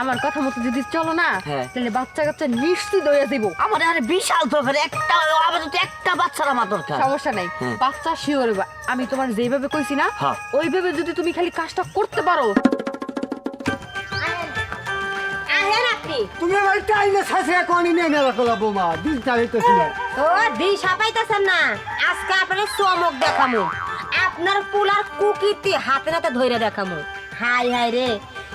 আমার কথা মতো যদি চলো না হ্যাঁ। তাহলে বাচ্চা কাচ্চা নিশ্চিত হয়ে যাব আমার আরে বিশাল দরকার একটা আপাতত একটা বাচ্চার আমার দরকার। সমস্যা নাই। হ্যাঁ। বাচ্চা শিওর আমি তোমার যেভাবে কইছি না হ্যাঁ। ওইভাবে যদি তুমি খালি কাজটা করতে পারো। তুমি আমার টাইমে শাশুড়ি কোনি নিয়ে মেলা করলা বৌমা দিন চাইতেছি না ও দিন সাপাইতেছেন না। আজকে আপনার চমক দেখামু। আপনার পুলার কুকিরটি হাতে হাতে ধইরা দেখামু। হাই হাই রে।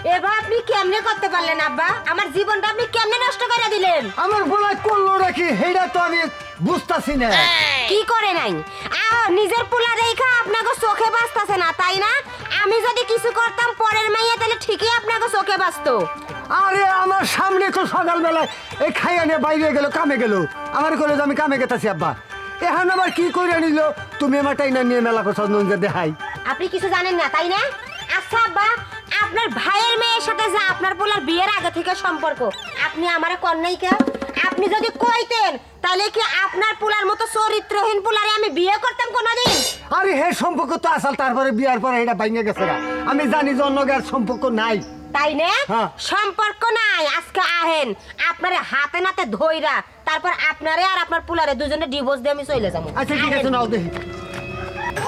এবার আপনি কেমনে করতে পারলেন আব্বা? আমার জীবনটা আপনি কেমনে নষ্ট করে দিলেন? আমার বলা করল নাকি? তো আমি বুঝতাছি না। কি করে নাই? আহ, নিজের পোলা রেখা আপনাকে চোখে বাঁচতেছে না তাই না? আমি যদি কিছু করতাম পরের মাইয়া তাহলে ঠিকই আপনাকে চোখে বাঁচতো। আরে আমার সামনে তো সকালবেলায় এই খাইয়া নিয়ে বাইরে গেল কামে গেল। আমার কলেজ আমি কামে গেতাছি আব্বা। এখন আবার কি করে নিল? তুমি আমার টাইনা নিয়ে মেলা করছ নঞ্জে দেখাই। আপনি কিছু জানেন না তাই না? আচ্ছা আব্বা আপনার আপনার পোলার বিয়ের আগে থেকে সম্পর্ক। আপনি আমার কন্যাই কে আপনি যদি কইতেন তাহলে কি আপনার পোলার মতো চরিত্রহীন পোলারে আমি বিয়ে করতাম কোনোদিন? আরে হে সম্পর্ক তো আসল তারপরে বিয়ার পরে এটা ভাঙে গেছে গা। আমি জানি যে অন্য গায়ের সম্পর্ক নাই। তাই না? হ্যাঁ। সম্পর্ক নাই আজকে আহেন। আপনারে হাতে নাতে ধইরা তারপর আপনারে আর আপনার পোলারে দুজনে ডিভোর্স দিয়ে আমি চলে যাব। আচ্ছা ঠিক আছে নাও দেখি।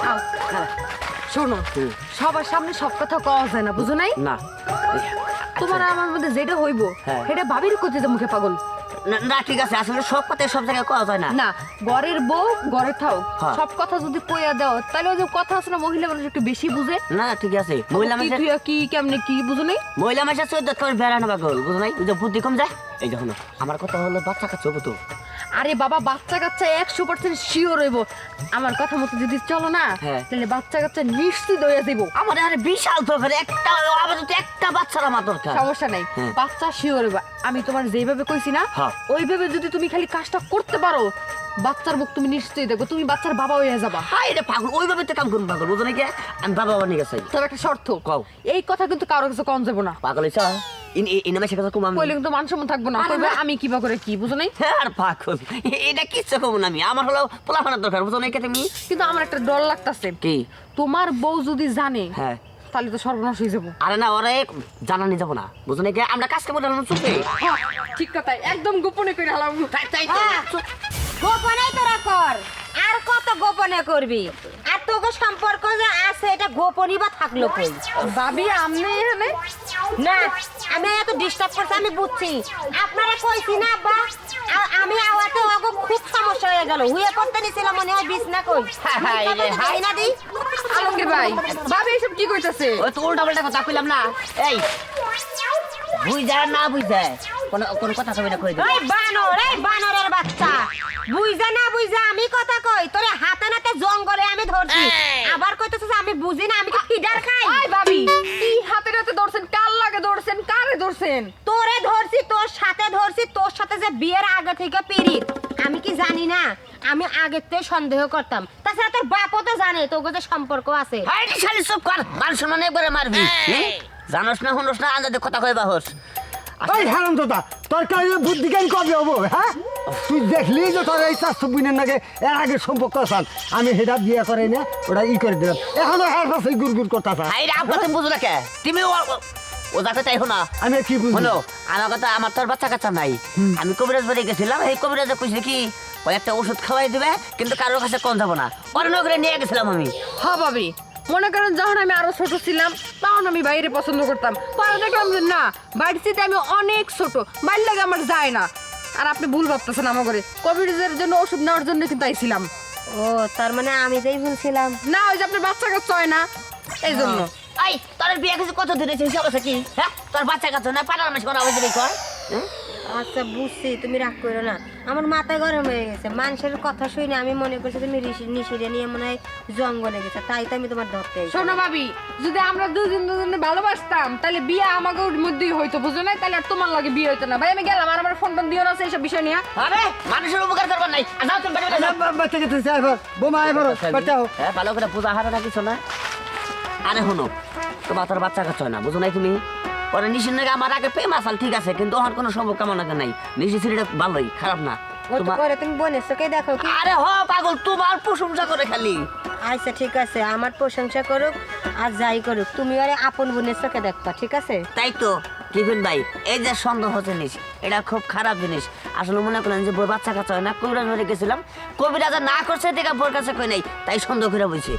আও, দাঁড়া। শোনো সবার সামনে সব কথা কওয়া যায় না বুঝো নাই? না। তোমার আর আমার মধ্যে যেটা হইব হ্যাঁ। সেটা ভাবির করতে যে মুখে পাগল। না, ঠিক আছে আসলে সব কথাই সব জায়গায় কওয়া যায় না। না ঘরের বউ ঘরে থাও হ্যাঁ। সব কথা যদি কইয়া দাও তাহলে ওই যে কথা আছে না মহিলা মানুষ একটু বেশি বুঝে। না ঠিক আছে। মহিলা মানুষ তুই কি কেমনে কি বুঝো নাই? মহিলা মানুষের চোদ্দ করে বেড়ানো পাগল বুঝো নাই? বুদ্ধি কম যায়? এই দেখো না আমার কথা হলো বাচ্চা কাছে তো আরে বাবা বাচ্চা কাচ্চা একশো পার্সেন্ট শিওর হইব। আমার কথা মতো যদি চলো না হ্যাঁ। তাহলে বাচ্চা কাচ্চা নিশ্চিত হয়ে যাব আমার আরে বিশাল দরকার একটা আপাতত একটা বাচ্চার আমার দরকার। সমস্যা নাই হ্যাঁ। বাচ্চা শিওর হইব। আমি তোমার যেভাবে কইছি না হ্যাঁ। ওইভাবে যদি তুমি খালি কাজটা করতে পারো বাচ্চার মুখ তুমি নিশ্চয়ই দেখো তুমি বাচ্চার বাবা হয়ে যাবা। হাই রে পাগল ওইভাবে তো কাম করুন পাগল বুঝো নাকি আমি বাবা বানিয়ে গেছি। তবে একটা শর্ত কও। এই কথা কিন্তু কারও কাছে কম যাব না। পাগল হইছ? আমি সেটা কম আমি। কইলে কিন্তু মান সম্মান থাকব না। কইবে আমি কিবা করে কি বুঝো নাই? হ্যাঁ, আর পাগল এটা কিচ্ছু কম না আমি। আমার হলো পোলাপানার দরকার বুঝো নাকি তুমি কিন্তু আমার একটা ডর লাগতাছে। কি? তোমার বউ যদি জানে হ্যাঁ। তাহলে তো সর্বনাশ হয়ে যাব। আরে না ওরে জানানি যাব না। বুঝো নাকি আমরা কাজ কেমন জানানো চুপে ঠিক কথা একদম গোপনে করে হালাম তাই তাই তো। হ্যাঁ, গোপনে তোরা কর। আর কত গোপনে করবি? আর তোকে সম্পর্ক যে আছে এটা গোপনই বা থাকল কই? ভাবি আমনে এখানে না আমি এত ডিস্টার্ব করছি আমি বুঝছি। আপনারা কইছি না আব্বা আমি আওয়াতে ওগো খুব সমস্যা হয়ে গেল। হুয়ে করতে নিছিলাম মনে হয় বিছনা কই। হাই না দি আলমগীর ভাই ভাবি এসব কি কইতাছে? ওই তো উল্টা পাল্টা কথা কইলাম না। এই বুঝ না বুঝ কোন কোন কথা না কই এই বানর এই বানরের বাচ্চা। বুঝা না বুঝা আমি কথা কই। তোরে হাতে নাতে জঙ্গলে আমি ধরছি। আবার কইতেছিস আমি বুঝি না কারে ধরছেন? তোরে ধরছি তোর সাথে ধরছি তোর সাথে যে বিয়ের আগে থেকে পিরিত আমি কি জানি না আমি আগের থেকে সন্দেহ করতাম। তাছাড়া তোর বাপও তো জানে তোকে যে সম্পর্ক আছে। হাই রে শালি চুপ কর মান সম্মান একবারে মারবি। জানোস না শুনোস না আন্দাজে কথা কইবা হোস এই হারাম দাদা তোর কাছে বুদ্ধি জ্ঞান কবে হব হ্যাঁ? তুই দেখলি যে তোর এই চারশো বিনের নাকি এর আগে সম্পর্ক আসান আমি সেটা বিয়ে করে না ওটা ই করে দিলাম। এখনও হ্যাঁ পাশে গুড় গুড় করতে আব্বা তুমি কে? তুমি ও- যাতে তাই শোনা আমি কি বুঝলি হলো আমার কথা আমার তোর বাচ্চা কাচ্চা নাই। আমি কবিরাজ বাড়ি গেছিলাম এই কবিরাজে কইছে কি ওই একটা ওষুধ খাওয়াই দিবে কিন্তু কারোর কাছে কোন যাব না। অন্য করে নিয়ে গেছিলাম আমি। হ্যাঁ ভাবি মনে করেন যখন আমি আরও ছোট ছিলাম তখন আমি বাইরে পছন্দ করতাম। পরে দেখলাম যে না বাড়িতে আমি অনেক ছোট বাড়ির লাগে আমার যায় না। আর আপনি ভুল ভাবতেছেন আমার ঘরে কোভিডের জন্য ওষুধ নেওয়ার জন্য কিন্তু আইছিলাম। ও তার মানে আমি যেই ভুলছিলাম না ওই যে আপনার বাচ্চা কাচ্চা হয় না এই জন্য এই তোর বিয়ে কিছু কত দিন হয়েছে? হিসাব আছে কি? হ্যাঁ? তোর বাচ্চা কাচ্চা না পাড়ার করা হয়েছে কর হ্যাঁ? আচ্ছা বুঝছি তুমি রাগ করো না। আমার মাথায় গরম হয়ে গেছে। মানুষের কথা শুনে আমি মনে করছি তুমি নিশিরে নিয়ে মনে হয় জঙ্গলে গেছে। তাই তো আমি তোমার ধরতে শোনো ভাবি যদি আমরা দুজন দুজনে ভালোবাসতাম তাহলে বিয়ে আমাকে মধ্যেই হইতো বুঝো না তাহলে আর তোমার লাগে বিয়ে হইতো না। ভাই আমি গেলাম আর আমার ফোন টোন দিও না এইসব বিষয় নিয়ে আরে মানুষের উপকার করবার নাই। আর যাও। তুমি। বাচ্চা গেছে এবার বোমা এবার বাচ্চাও হ্যাঁ ভালো করে পূজা হারা না কিছু না। আরে শোনো তোমার তোর বাচ্চা হয় না বুঝো নাই তুমি? পরে নিশির নাকি আমার আগে প্রেম আসাল ঠিক আছে কিন্তু ওর কোনো সম্পর্ক আমার নাকি নাই। নিশি সিঁড়িটা ভালোই খারাপ না। করে তুমি বোনের চোখে দেখো কি? আরে হ পাগল তোমার প্রশংসা করে খালি। আচ্ছা ঠিক আছে আমার প্রশংসা করুক আর যাই করুক তুমি আরে আপন বোনের চোখে দেখবা ঠিক আছে? তাই তো কিফিন ভাই এই যে সন্দেহ জিনিস এটা খুব খারাপ জিনিস। আসলে মনে করেন যে বই বাচ্চা কাচ্চা হয় না কবিরাজ বাড়ি গেছিলাম কবিরাজ না করছে দেখা বোর কাছে কই নাই তাই সন্দেহ করে বলছি